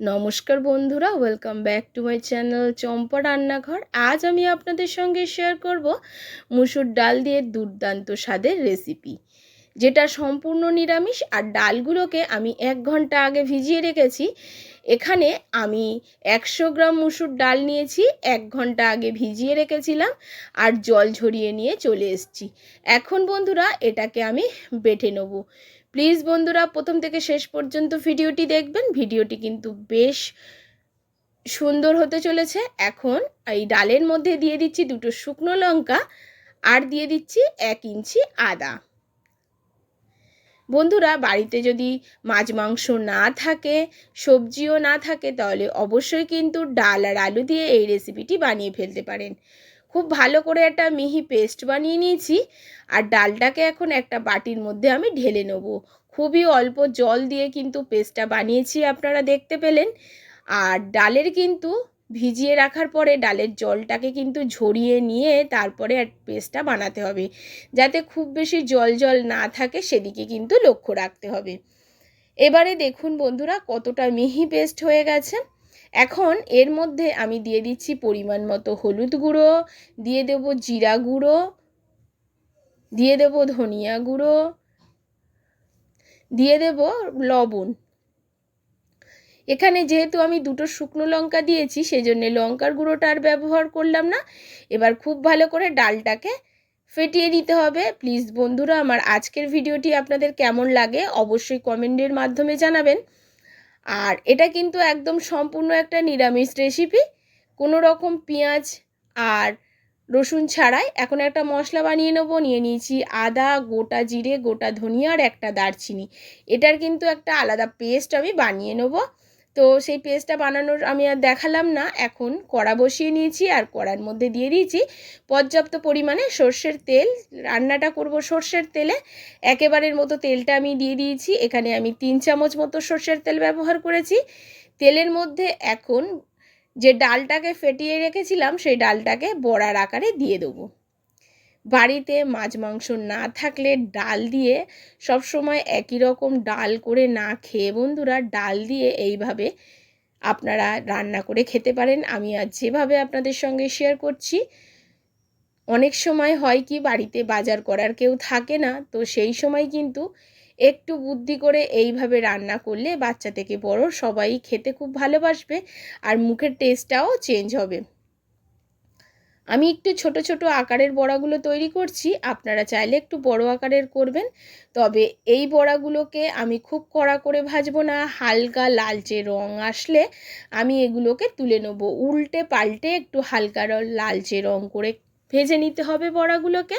নমস্কার বন্ধুরা welcome back to my channel Champa রান্নাঘর। আজ আমি আপনাদের সঙ্গে শেয়ার করব মুসুর ডাল দিয়ে দুর্দান্ত স্বাদের রেসিপি যেটা সম্পূর্ণ নিরামিষ আর ডালগুলোকে আমি এক ঘণ্টা আগে ভিজিয়ে রেখেছি। এখানে আমি একশো গ্রাম মুসুর ডাল নিয়েছি, এক ঘণ্টা আগে ভিজিয়ে রেখেছিলাম আর জল ঝরিয়ে নিয়ে চলে এসেছি। এখন বন্ধুরা, এটাকে আমি বেটে নেব। প্লিজ বন্ধুরা, প্রথম থেকে শেষ পর্যন্ত ভিডিওটি দেখবেন। ভিডিওটি কিন্তু বেশ সুন্দর হতে চলেছে। এখন এই ডালের মধ্যে দিয়ে দিচ্ছি দুটো শুকনো লঙ্কা আর দিয়ে দিচ্ছি এক ইঞ্চি আদা। বন্ধুরা, বাড়িতে যদি মাছ মাংস না থাকে, সবজিও না থাকে, তাহলে অবশ্যই কিন্তু ডাল আর আলু দিয়ে এই রেসিপিটি বানিয়ে ফেলতে পারেন। খুব ভালো করে একটা মিহি পেস্ট বানিয়ে নিয়েছি আর ডালটাকে এখন একটা বাটির মধ্যে আমি ঢেলে নেব। খুবই অল্প জল দিয়ে কিন্তু পেস্টটা বানিয়েছি আপনারা দেখতে পেলেন। আর ডালের কিন্তু ভিজিয়ে রাখার পরে ডালের জলটাকে কিন্তু ঝরিয়ে নিয়ে তারপরে পেস্টটা বানাতে হবে। যাতে খুব বেশি জল জল না থাকে সেদিকে কিন্তু লক্ষ্য রাখতে হবে। এবারে দেখুন বন্ধুরা কতটা মিহি পেস্ট হয়ে গেছে। এখন এর মধ্যে আমি দিয়ে দিচ্ছি পরিমাণ মতো হলুদ গুঁড়ো, দিয়ে দেব জিরা গুঁড়ো, দিয়ে দেব ধনিয়া গুঁড়ো, দিয়ে দেব লবণ। এখানে যেহেতু আমি দুটো শুকনো লঙ্কা দিয়েছি সেই সেজন্য লঙ্কার গুঁড়োটা আর ব্যবহার করলাম না। এবার খুব ভালো করে ডালটাকে ফেটিয়ে নিতে হবে। প্লিজ বন্ধুরা, আমার আজকের ভিডিওটি আপনাদের কেমন লাগে অবশ্যই কমেন্টের মাধ্যমে জানাবেন। আর এটা কিন্তু একদম সম্পূর্ণ একটা নিরামিষ রেসিপি কোনো রকম পেঁয়াজ আর রসুন ছাড়াই এখন একটা মশলা বানিয়ে নেব। নিয়ে নিয়েছি আদা, গোটা জিরে, গোটা ধনিয়া আর একটা দারচিনি। এটার কিন্তু একটা আলাদা পেস্ট আমি বানিয়ে নেব। তো সেই পেস্টটা বানানোর আমি আর দেখালাম না। এখন কড়া বসিয়ে নিয়েছি আর কড়ার মধ্যে দিয়ে দিয়েছি পর্যাপ্ত পরিমাণে সর্ষের তেল। রান্নাটা করব সর্ষের তেলে। একেবারের মতো তেলটা আমি দিয়ে দিয়েছি। এখানে আমি তিন চামচ মতো সর্ষের তেল ব্যবহার করেছি। তেলের মধ্যে এখন যে ডালটাকে ফেটিয়ে রেখেছিলাম, সেই ডালটাকে বড়ার আকারে দিয়ে দেবো। বাড়িতে মাছ, মাংস না থাকলে ডাল দিয়ে সব সময় একই রকম ডাল করে না খেয়ে বন্ধুরা ডাল দিয়ে এইভাবে আপনারা রান্না করে খেতে পারেন। আমি আজ যেভাবে আপনাদের সঙ্গে শেয়ার করছি, অনেক সময় হয় কি বাড়িতে বাজার করার কেউ থাকে না, তো সেই সময় কিন্তু একটু বুদ্ধি করে এইভাবে রান্না করলে বাচ্চা থেকে বড় সবাই খেতে খুব ভালোবাসবে আর মুখের টেস্টটাও চেঞ্জ হবে। আমি একটু ছোট ছোট আকারের বড়াগুলো তৈরি করছি, আপনারা চাইলে একটু বড় আকারের করবেন। তবে এই বড়াগুলোকে আমি খুব কড়া করে ভাজবো না, হালকা লালচে রং আসলে আমি এগুলোকে তুলে নেব। উল্টে পাল্টে একটু হালকা লালচে রং করে ভেজে নিতে হবে বড়াগুলোকে।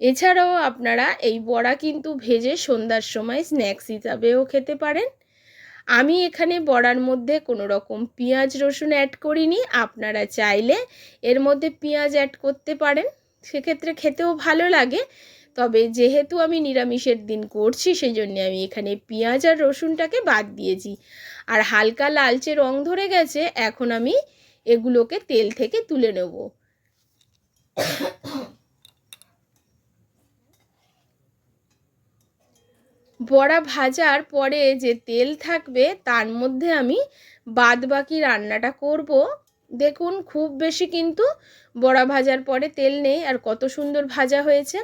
এছাড়াও আপনারা এই বড়া কিন্তু ভেজে সন্ধ্যার সময় স্ন্যাক্স হিসাবেও খেতে পারেন। আমি এখানে বড়ার মধ্যে কোনো রকম পেঁয়াজ রসুন অ্যাড করিনি, আপনারা চাইলে এর মধ্যে পেঁয়াজ অ্যাড করতে পারেন, সেক্ষেত্রে খেতেও ভালো লাগে। তবে যেহেতু আমি নিরামিষের দিন করছি সেই জন্য আমি এখানে পেঁয়াজ আর রসুনটাকে বাদ দিয়েছি। আর হালকা লালচে রং ধরে গেছে, এখন আমি এগুলোকে তেল থেকে তুলে নেব। বড়া ভাজার পরে যে তেল থাকবে, তার মধ্যে আমি বাদ বাকি রান্নাটা করব। দেখুন, খুব বেশি কিন্তু বড়া ভাজার পরে তেল নেই, আর কত সুন্দর ভাজা হয়েছে।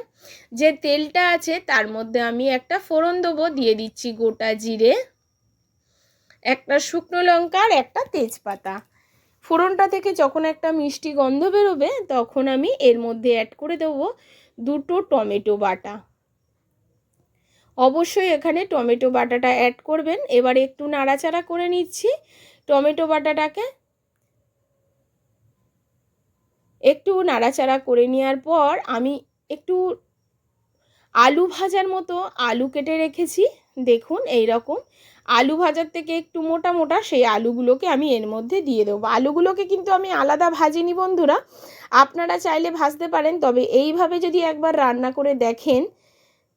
যে তেলটা আছে, তার মধ্যে আমি একটা ফোড়ন দেবো, দিয়ে দিচ্ছি গোটা জিরে, একটা শুকনো লঙ্কা আর একটা তেজপাতা। ফোড়নটা থেকে যখন একটা মিষ্টি গন্ধ বেরোবে, তখন আমি এর মধ্যে অ্যাড করে দেবো দুটো টমেটো বাটা। অবশ্যই এখানে টমেটো বাটাটা অ্যাড করবেন। এবারে একটু নাড়াচাড়া করে নিচ্ছি। টমেটো বাটাটাকে একটু নাড়াচাড়া করে নেওয়ার পর আমি একটু আলু ভাজার মতো আলু কেটে রেখেছি। দেখুন এই রকম আলু ভাজার থেকে একটু মোটা মোটা সেই আলুগুলোকে আমি এর মধ্যে দিয়ে দেবো। আলুগুলোকে কিন্তু আমি আলাদা ভাজিনি বন্ধুরা। আপনারা চাইলে ভাজতে পারেন, তবে এইভাবে যদি একবার রান্না করে দেখেন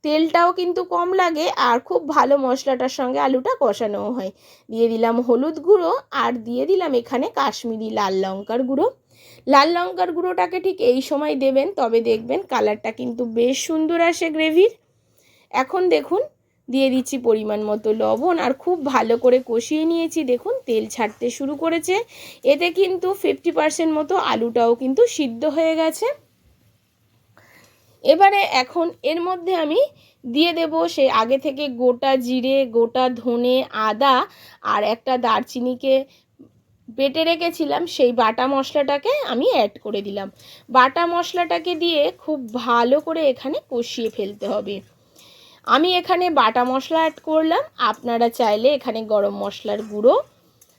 তেলটাও কিন্তু কম লাগে আর খুব ভালো মশলাটার সঙ্গে আলুটা কষানো হয়। দিয়ে দিলাম হলুদ গুঁড়ো আর দিয়ে দিলাম এখানে কাশ্মীরি লাল লঙ্কার গুঁড়ো। লাল লঙ্কার গুঁড়োটাকে ঠিক এই সময় দেবেন, তবে দেখবেন কালারটা কিন্তু বেশ সুন্দর আসে গ্রেভির। এখন দেখুন, দিয়ে দিচ্ছি পরিমাণ মতো লবণ আর খুব ভালো করে কষিয়ে নিয়েছি। দেখুন, তেল ছাড়তে শুরু করেছে। এতে কিন্তু ফিফটি পার্সেন্ট মতো আলুটাও কিন্তু সিদ্ধ হয়ে গেছে। এবারে এখন এর মধ্যে আমি দিয়ে দেব সেই আগে থেকে গোটা জিরে, গোটা ধনে, আদা আর একটা দারচিনিকে বেটে রেখেছিলাম, সেই বাটা মশলাটাকে আমি অ্যাড করে দিলাম। বাটা মশলাটাকে দিয়ে খুব ভালো করে এখানে কষিয়ে ফেলতে হবে। আমি এখানে বাটা মশলা অ্যাড করলাম। আপনারা চাইলে এখানে গরম মশলার গুঁড়ো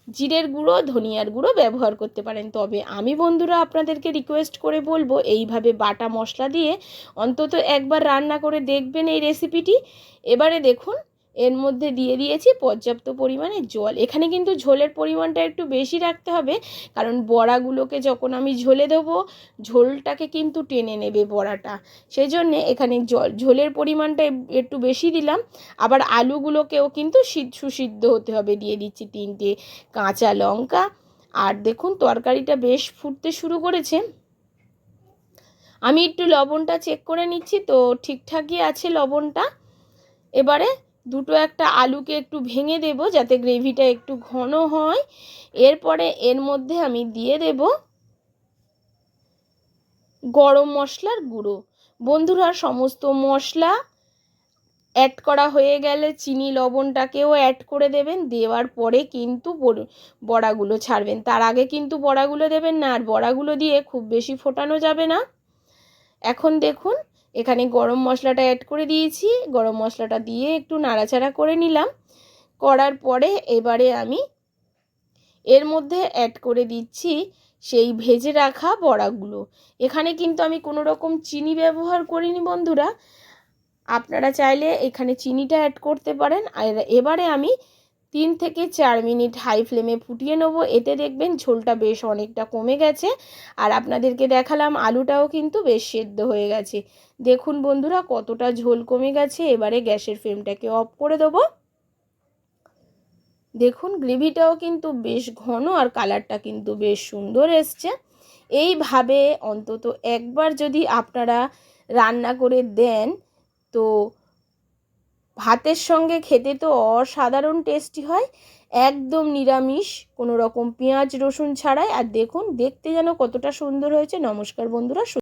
জিরের গুঁড়ো, ধনিয়ার গুঁড়ো ব্যবহার করতে পারেন। তবে আমি বন্ধুরা আপনাদেরকে রিকোয়েস্ট করে বলব, এইভাবে বাটা মশলা দিয়ে অন্তত একবার রান্না করে দেখবেন এই রেসিপিটি এবারে দেখুন এর মধ্যে দিয়ে দিয়েছি পর্যাপ্ত পরিমাণে জল। এখানে কিন্তু ঝোলের পরিমাণটা একটু বেশি রাখতে হবে, কারণ বড়াগুলোকে যখন আমি ঝোলে দেবো, ঝোলটাকে কিন্তু টেনে নেবে বড়াটা। সেই জন্যে এখানে জল, ঝোলের পরিমাণটা একটু বেশি দিলাম। আবার আলুগুলোকেও কিন্তু সুসিদ্ধ হতে হবে। দিয়ে দিচ্ছি তিনটে কাঁচা লঙ্কা। আর দেখুন, তরকারিটা বেশ ফুটতে শুরু করেছে। আমি একটু লবণটা চেক করে নিচ্ছি, তো ঠিকঠাকই আছে লবণটা। এবারে দুটো একটা আলুকে একটু ভেঙে দেব যাতে গ্রেভিটা একটু ঘন হয়। এরপরে এর মধ্যে আমি দিয়ে দেব গরম মশলার গুঁড়ো। বন্ধুরা, সমস্ত মশলা অ্যাড করা হয়ে গেলে চিনি, লবণটাকেও অ্যাড করে দেবেন। দেওয়ার পরে কিন্তু বড়াগুলো ছাড়বেন। তার আগে কিন্তু বড়াগুলো দেবেন না, আর বড়াগুলো দিয়ে খুব বেশি ফোটানো যাবে না। এখন দেখুন এখানে গরম মশলাটা অ্যাড করে দিয়েছি। গরম মশলাটা দিয়ে একটু নাড়াচাড়া করে নিলাম। করার পরে এবারে আমি এর মধ্যে অ্যাড করে দিচ্ছি সেই ভেজে রাখা বড়াগুলো। এখানে কিন্তু আমি কোনো রকম চিনি ব্যবহার করিনি বন্ধুরা। আপনারা চাইলে এখানে চিনিটা অ্যাড করতে পারেন। আর এবারে আমি তিন থেকে চার মিনিট হাই ফ্লেমে ফুটিয়ে নেব। এতে দেখবেন ঝোলটা বেশ অনেকটা কমে গেছে। আর আপনাদেরকে দেখালাম আলুটাও কিন্তু বেশ সেদ্ধ হয়ে গেছে। দেখুন বন্ধুরা, কতটা ঝোল কমে গেছে। এবারে গ্যাসের ফ্লেমটাকে অফ করে দেবো। দেখুন, গ্রেভিটাও কিন্তু বেশ ঘন আর কালারটা কিন্তু বেশ সুন্দর এসছে। এইভাবে অন্তত একবার যদি আপনারা রান্না করে দেন, তো ভাতের সঙ্গে খেতে তো অসাধারণ টেস্টি হয়, একদম নিরামিষ, কোনো রকম পেঁয়াজ, রসুন ছাড়াই। আর দেখুন, দেখতে যেন কতটা সুন্দর হয়েছে। নমস্কার বন্ধুরা